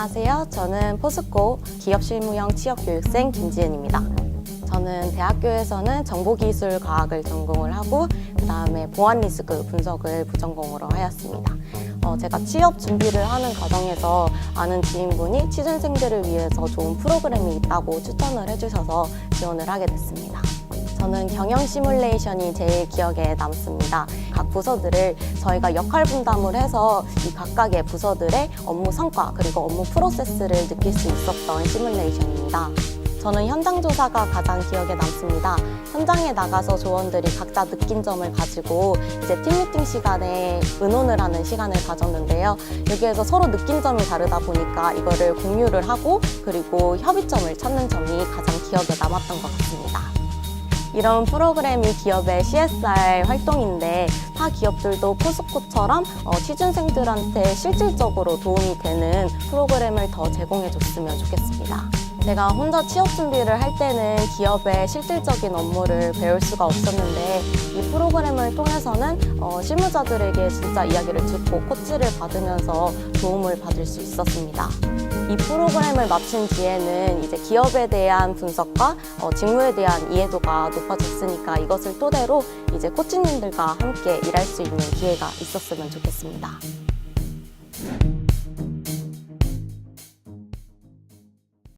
안녕하세요. 저는 포스코 기업실무형 취업교육생 김지은입니다. 저는 대학교에서는 정보기술과학을 전공을 하고 그 다음에 보안 리스크 분석을 부전공으로 하였습니다. 어, 제가 취업 준비를 하는 과정에서 아는 지인분이 취준생들을 위해서 좋은 프로그램이 있다고 추천을 해주셔서 지원을 하게 됐습니다. 저는 경영 시뮬레이션이 제일 기억에 남습니다. 각 부서들을 저희가 역할 분담을 해서 이 각각의 부서들의 업무 성과 그리고 업무 프로세스를 느낄 수 있었던 시뮬레이션입니다. 저는 현장 조사가 가장 기억에 남습니다. 현장에 나가서 조원들이 각자 느낀 점을 가지고 이제 팀미팅 시간에 의논을 하는 시간을 가졌는데요. 여기에서 서로 느낀 점이 다르다 보니까 이거를 공유를 하고 그리고 협의점을 찾는 점이 가장 기억에 남았던 것 같습니다. 이런 프로그램이 기업의 CSR 활동인데 타 기업들도 포스코처럼 어, 취준생들한테 실질적으로 도움이 되는 프로그램을 더 제공해 줬으면 좋겠습니다. 제가 혼자 취업 준비를 할 때는 기업의 실질적인 업무를 배울 수가 없었는데 이 프로그램을 통해서는 어, 실무자들에게 진짜 이야기를 듣고 코치를 받으면서 도움을 받을 수 있었습니다. 이 프로그램을 마친 뒤에는 이제 기업에 대한 분석과 어, 직무에 대한 이해도가 높아졌으니까 이것을 토대로 이제 코치님들과 함께 일할 수 있는 기회가 있었으면 좋겠습니다.